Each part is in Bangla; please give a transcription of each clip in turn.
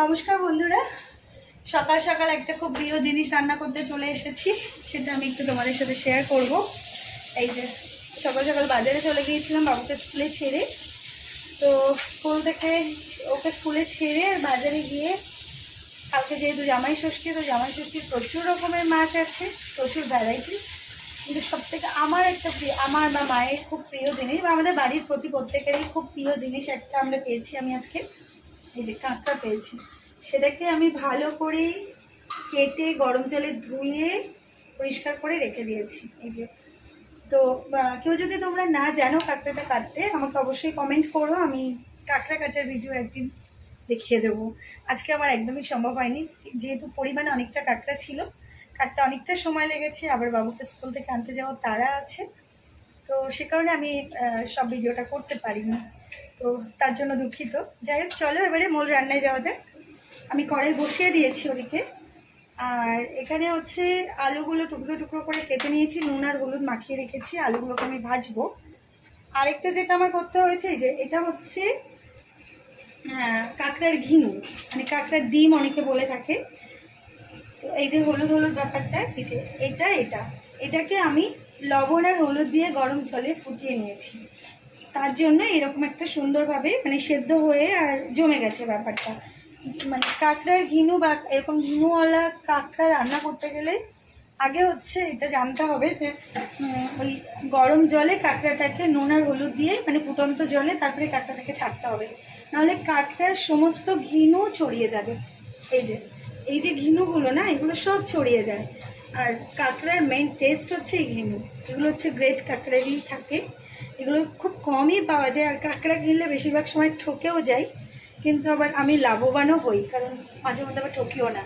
নমস্কার বন্ধুরা। সকাল সকাল একটা খুব প্রিয় জিনিস রান্না করতে চলে এসেছি, সেটা আমি একটু তোমাদের সাথে শেয়ার করব। এই যে, সকাল সকাল বাজারে চলে গিয়েছিলাম বাবুকে স্কুলে ছেড়ে। তো স্কুল থেকে ওকে স্কুলে ছেড়ে বাজারে গিয়ে, কালকে যেহেতু জামাই ষষ্ঠী, তো জামাই ষষ্ঠীর প্রচুর রকমের মাছ আছে, প্রচুর ভ্যারাইটি কিন্তু সব থেকে আমার একটা প্রিয়, আমার বা মায়ের খুব প্রিয় জিনিস, বা আমাদের বাড়ির প্রতি প্রত্যেকেরই খুব প্রিয় জিনিস একটা আমরা পেয়েছি আমি আজকে। এই যে কাঁকড়া পেয়েছি, সেটাকে আমি ভালো করে কেটে গরম জলে ধুয়ে পরিষ্কার করে রেখে দিয়েছি। এই যে, তো কেউ যদি তোমরা না জানো কাঁকড়াটা কাটতে, আমাকে অবশ্যই কমেন্ট করো, আমি কাঁকড়া কাটার ভিডিও একদিন দেখিয়ে দেবো। আজকে আমার একদমই সম্ভব হয়নি, যেহেতু পরিমাণে অনেকটা কাঁকড়া ছিল, কাটতে অনেকটা সময় লেগেছে, আবার বাবুকে স্কুল থেকে আনতে যাওয়ার তারা আছে। তো সে কারণে আমি সব ভিডিওটা করতে পারিনি। তো তার জন্য দুঃখিত। যাই হোক চলো এবারে মূল রান্নায় যাওয়া যাক। আমি কড়াই বসিয়ে দিয়েছি ওদিকে। আর এখানে হচ্ছে আলুগুলো টুকরো টুকরো করে কেটে নিয়েছি নুন আর হলুদ মাখিয়ে রেখেছি আলুগুলোকে আমি ভাজবো। আরেকটা যেটা আমার করতে হয়েছে যে এটা হচ্ছে আহ, কাঁকড়ার ঘিনু মানে কাঁকড়ার ডিম অনেকে বলে থাকে। তো এই যে হলুদ হলুদ ব্যাপারটা এই যে এটা এটা। এটাকে আমি লবণ আর হলুদ দিয়ে গরম জলে ফুটিয়ে নিয়েছি। তার জন্য এরকম একটা সুন্দরভাবে মানে সেদ্ধ হয়ে আর জমে গেছে ব্যাপারটা। মানে কাঁকড়ার ঘিনু বা এরকম ঘিনুওয়ালা কাঁকড়া রান্না করতে গেলে আগে হচ্ছে এটা জানতে হবে যে ওই গরম জলে কাঁকড়াটাকে নুন আর হলুদ দিয়ে মানে ফুটন্ত জলে তারপরে কাঁকড়াটাকে ছাড়তে হবে। নাহলে কাঁকড়ার সমস্ত ঘিনু ছড়িয়ে যাবে। এই যে এই যে ঘিনুগুলো না, এগুলো সব ছড়িয়ে যায়। আর কাঁকড়ার মেন টেস্ট হচ্ছে ঘিনু এগুলো হচ্ছে গ্রেট কাঁকড়ারই থাকে। এগুলো খুব কমই পাওয়া যায়। আর কাঁকড়া কিনলে বেশিরভাগ সময় ঠকেও যায়। কিন্তু আবার আমি লাভবানও হই কারণ মাঝে মধ্যে আবার ঠকিও না।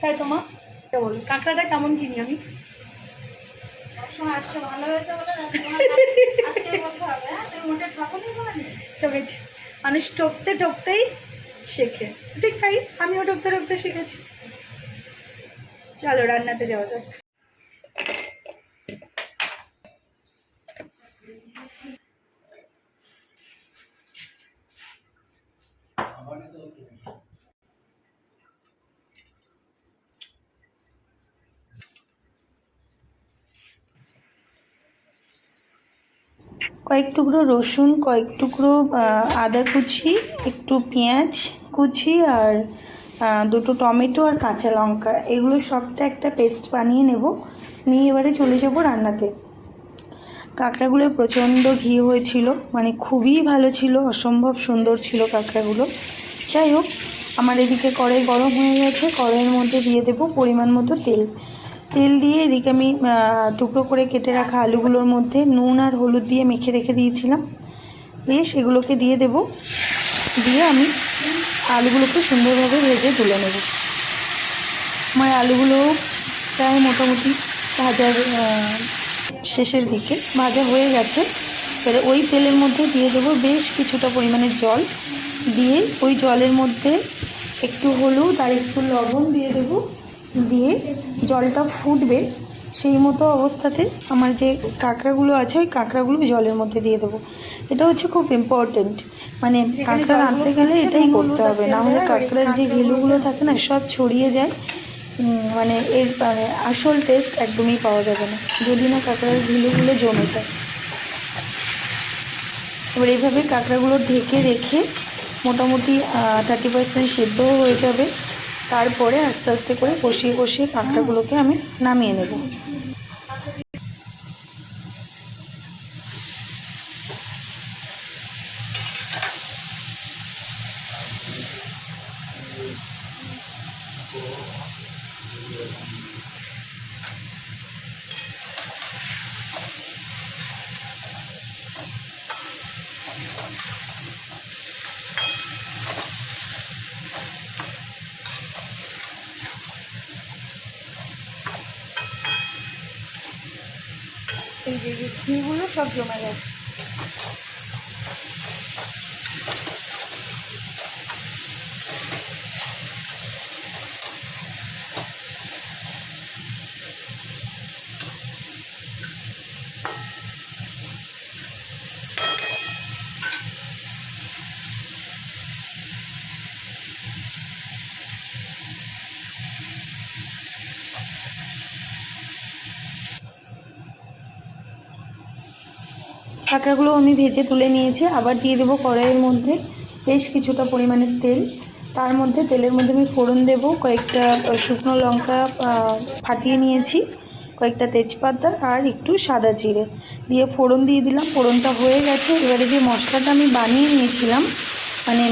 তাই তোমার বল কাঁকড়াটা কেমন কিনি আমি? হ্যাঁ? তুমি মানুষ ঠকতে ঠকতেই শেখে। ঠিক তাই আমিও ঠকতে ঠকতে শিখেছি। চলো রান্নাতে যাওয়া যাক। কয়েক টুকরো রসুন, কয়েক টুকরো আদা কুচি, একটু পেঁয়াজ কুচি আর দুটো টমেটো আর কাঁচা লঙ্কা। এগুলো সবটা একটা পেস্ট বানিয়ে নেব। নিয়ে এবারে চলে যাব রান্নাতে। কাঁকড়াগুলো প্রচণ্ড ঘি হয়েছিল। মানে খুবই ভালো ছিল, অসম্ভব সুন্দর ছিল কাঁকড়াগুলো। যাই হোক, আমার এদিকে কড়াই গরম হয়ে গেছে। কড়াইয়ের মধ্যে দিয়ে দেবো পরিমাণ মতো তেল। তেল দিয়ে এদিকে আমি টুকরো করে কেটে রাখা আলুগুলোর মধ্যে নুন আর হলুদ দিয়ে মেখে রেখে দিয়েছিলাম। দিয়ে সেগুলোকে দিয়ে দেব। দিয়ে আমি আলুগুলোকে সুন্দরভাবে ভেজে তুলে নেব। আমার আলুগুলো প্রায় মোটামুটি ভাজার শেষের দিকে ভাজা হয়ে গেছে। এবারে ওই তেলের মধ্যে দিয়ে দেবো বেশ কিছুটা পরিমাণে জল। দিয়ে ওই জলের মধ্যে একটু হলুদ আর একটু লবণ দিয়ে দেবো। দিয়ে জলটা ফুটবে সেই মতো অবস্থাতে আমার যে কাঁকড়াগুলো আছে, ওই কাঁকড়াগুলো জলের মধ্যে দিয়ে দেবো। এটা হচ্ছে খুব ইম্পর্টেন্ট মানে কাঁকড়া রাঁধতে গেলে এটাই করতে হবে না হলে কাঁকড়ার যে ঘিলুগুলো থাকে না সব ছড়িয়ে যায়। মানে এর মানে আসল টেস্ট একদমই পাওয়া যাবে না যদি না কাঁকড়ার ঘিলুগুলো জমে যায়। এবার এইভাবে কাঁকড়াগুলো ঢেকে রেখে মোটামুটি থার্টি পার্সেন্ট সেদ্ধও হয়ে যাবে। তারপরে আস্তে আস্তে করে কষিয়ে কষিয়ে কাঁকড়াগুলোকে আমি নামিয়ে নেব। এই যে ঘিগুলো সব জমে গেছে। কাঁকড়াগুলো আমি ভেজে তুলে নিয়েছি, আবার দিয়ে দেবো কড়াইয়ের মধ্যে বেশ কিছুটা পরিমাণের তেল। তার মধ্যে তেলের মধ্যে আমি ফোড়ন দেবো, কয়েকটা শুকনো লঙ্কা ফাটিয়ে নিয়েছি, কয়েকটা তেজপাতা আর একটু সাদা জিরে। দিয়ে ফোড়ন দিয়ে দিলাম, ফোড়নটা হয়ে গেছে। এবারে যে মশলাটা আমি বানিয়ে নিয়েছিলাম মানে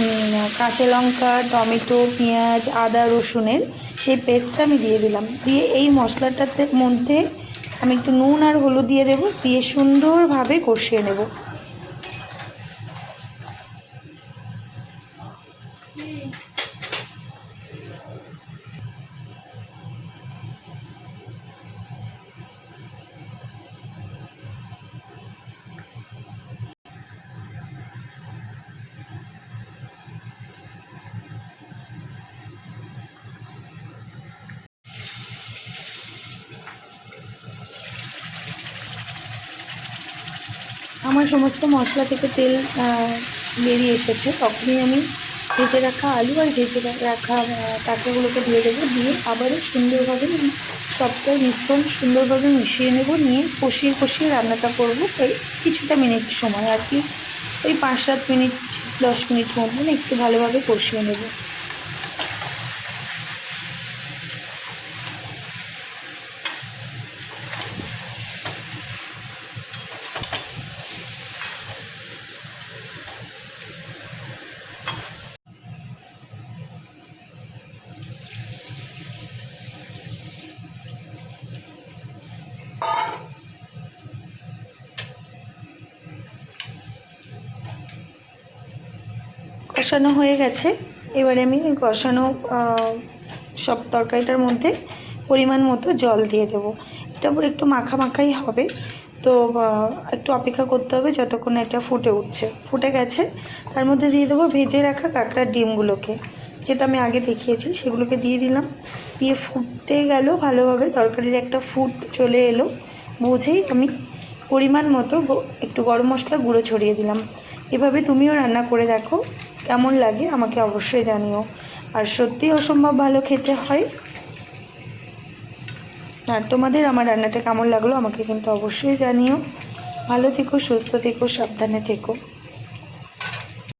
কাঁচা লঙ্কা, টমেটো, পেঁয়াজ, আদা, রসুনের, সেই পেস্টটা আমি দিয়ে দিলাম। দিয়ে এই মশলাটাতে মধ্যে আমি একটু নুন আর হলুদ দিয়ে দেবো দিয়ে সুন্দরভাবে কষিয়ে নেব। আমার সমস্ত মশলা থেকে তেল বেরিয়ে এসেছে। তখনই আমি ভেজে রাখা আলু আর ভেজে রাখা আহ, কাঁকড়াগুলোকে দিয়ে দেবো। দিয়ে আবারও সুন্দরভাবে সবটার মিশ্রণ সুন্দরভাবে মিশিয়ে নেব। নিয়ে কষিয়ে কষিয়ে রান্নাটা করব এই কিছুটা মিনিট সময় আর কি। ওই পাঁচ সাত মিনিট দশ মিনিট মতন একটু ভালোভাবে কষিয়ে নেব। কষানো হয়ে গেছে। এবারে আমি কষানো সব তরকারিটার মধ্যে পরিমাণ মতো জল দিয়ে দেবো। এটা আবার একটু মাখা মাখাই হবে। তো একটু অপেক্ষা করতে হবে যতক্ষণ এটা ফুটে উঠছে। ফুটে গেছে। তার মধ্যে দিয়ে দেবো ভেজে রাখা কাঁকড়ার ডিমগুলোকে। যেটা আমি আগে দেখিয়েছি, সেগুলোকে দিয়ে দিলাম। দিয়ে ফুটতে গেল ভালোভাবে। তরকারির একটা ফুট চলে এলো। বুঝেই আমি পরিমাণ মতো একটু গরম মশলা গুঁড়ো ছড়িয়ে দিলাম। এভাবে তুমিও রান্না করে দেখো। কেমন লাগে আমাকে অবশ্যই জানিও। আর সত্যি অসম্ভব ভালো খেতে হয়। আর তোমাদের আমার রান্নাটা কেমন লাগল আমাকে কিন্তু অবশ্যই জানিও। ভালো থেকো, সুস্থ থেকো, সাবধানে থেকো।